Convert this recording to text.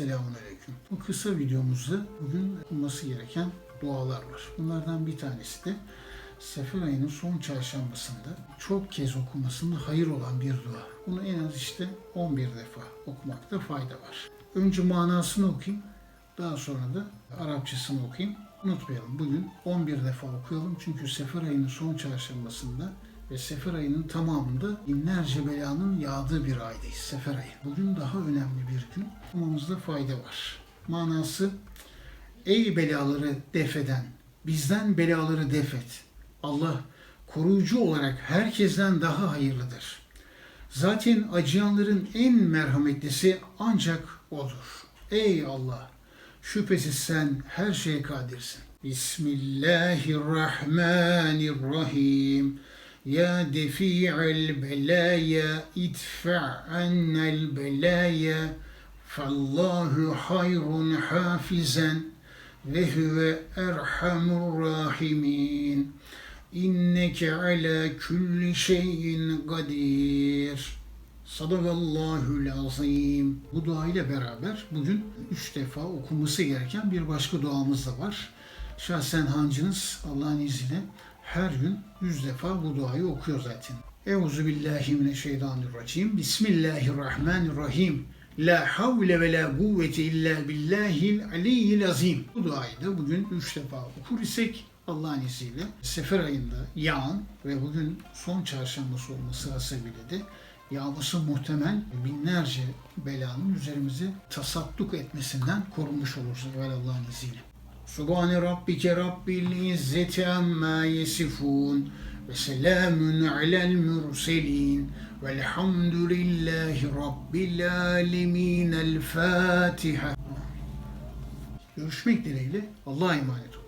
Selamun Aleyküm. Bu kısa videomuzda bugün okunması gereken dualar var. Bunlardan bir tanesi de Sefer ayının son çarşambasında çok kez okumasında hayır olan bir dua. Bunu en az işte 11 defa okumakta fayda var. Önce manasını okuyayım. Daha sonra da Arapçasını okuyayım. Unutmayalım bugün 11 defa okuyalım çünkü Sefer ayının son çarşambasında ve Sefer ayının tamamında binlerce belanın yağdığı bir aydayız Sefer ayı. Bugün daha önemli bir gün. Okumamızda fayda var. Manası Ey belaları defeden, bizden belaları defet. Allah koruyucu olarak herkesten daha hayırlıdır. Zaten acıyanların en merhametlisi ancak O'dur. Ey Allah! Şüphesiz sen her şeye kadirsin. Bismillahirrahmanirrahim. Defi'el belaya idfa' annel belaya fallahu hayrun hafizen ve huve erhamur rahimin. İnneke ala kulli şeyin kadir. Sadakallahul azim. Bu dua ile beraber bugün üç defa okunması gereken bir başka duamız da var. Şahsen hancınız Allah'ın izniyle her gün yüz defa bu duayı okuyor zaten. Euzu billahi mineşşeytanirracim. Bismillahirrahmanirrahim. La havle ve la kuvvete illa billahil aliyyil azim. Bu duayı da bugün üç defa okur isek Allah'ın izniyle sefer ayında yağan ve bugün son çarşambası olması hasebiyle de yağması muhtemel binlerce belanın üzerimizi tasadduk etmesinden korunmuş oluruz evvel Allah'ın izniyle. Subhane Rabbike Rabbil İzzeti Amma Yesifun ve selamun alel murselin velhamdülillahi Rabbil Alemin. El Fatiha. Görüşmek dileğiyle Allah'a emanet olun.